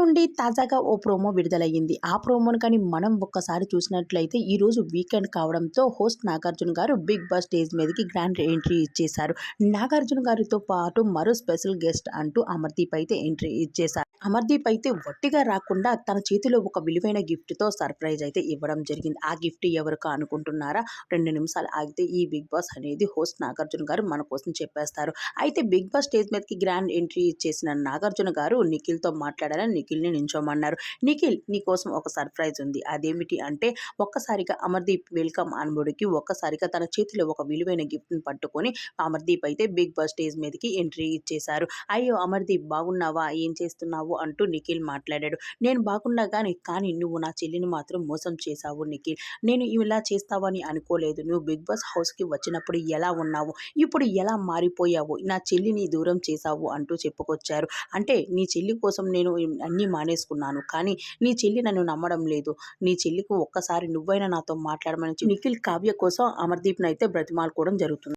నుండి తాజాగా ఓ ప్రోమో విడుదలయ్యింది. ఆ ప్రోమోను కానీ మనం ఒక్కసారి చూసినట్లయితే ఈ రోజు వీకెండ్ కావడంతో host Nagarjuna garu Big Boss stage మీదకి గ్రాండ్ ఎంట్రీ ఇచ్చేశారు. నాగార్జున గారితో పాటు మరో స్పెషల్ గెస్ట్ అంటూ అమర్దీప్ అయితే ఎంట్రీ ఇచ్చేశారు. అమర్దీప్ అయితే వట్టిగా రాకుండా తన చేతిలో ఒక విలువైన గిఫ్ట్తో సర్ప్రైజ్ అయితే ఇవ్వడం జరిగింది. ఆ గిఫ్ట్ ఎవరికి అనుకుంటున్నారా? రెండు నిమిషాలు ఆగితే ఈ బిగ్ బాస్ అనేది హోస్ట్ నాగార్జున గారు మన కోసం చెప్పేస్తారు. అయితే బిగ్ బాస్ స్టేజ్ మీదకి గ్రాండ్ ఎంట్రీ ఇచ్చేసిన నాగార్జున గారు నిఖిల్తో మాట్లాడారని నిఖిల్ని నించోమన్నారు. నిఖిల్ నీకోసం ఒక సర్ప్రైజ్ ఉంది. అదేమిటి అంటే ఒక్కసారిగా అమర్దీప్ వెల్కమ్ అనుబడికి ఒక్కసారిగా తన చేతిలో ఒక విలువైన గిఫ్ట్ని పట్టుకొని అమర్దీప్ అయితే బిగ్ బాస్ స్టేజ్ మీదకి ఎంట్రీ ఇచ్చేశారు. అయ్యో అమర్దీప్ బాగున్నావా? ఏం చేస్తున్నావు? అంటూ నిఖిల్ మాట్లాడాడు. నేను బాగున్నా కానీ కానీ నువ్వు నా చెల్లిని మాత్రం మోసం చేశావు నిఖిల్. నేను ఇలా చేస్తావని అనుకోలేదు. నువ్వు బిగ్ బాస్ హౌస్కి వచ్చినప్పుడు ఎలా ఉన్నావు? ఇప్పుడు ఎలా మారిపోయావు? నా చెల్లిని దూరం చేశావు? అంటూ చెప్పుకొచ్చారు. అంటే నీ చెల్లి కోసం నేను అన్నీ మానేసుకున్నాను. కానీ నీ చెల్లి నన్ను నమ్మడం లేదు. నీ చెల్లికి ఒక్కసారి నువ్వైనా నాతో మాట్లాడమని నిఖిల్ కావ్య కోసం అమర్దీప్ని అయితే బ్రతిమాలుకోవడం జరుగుతుంది.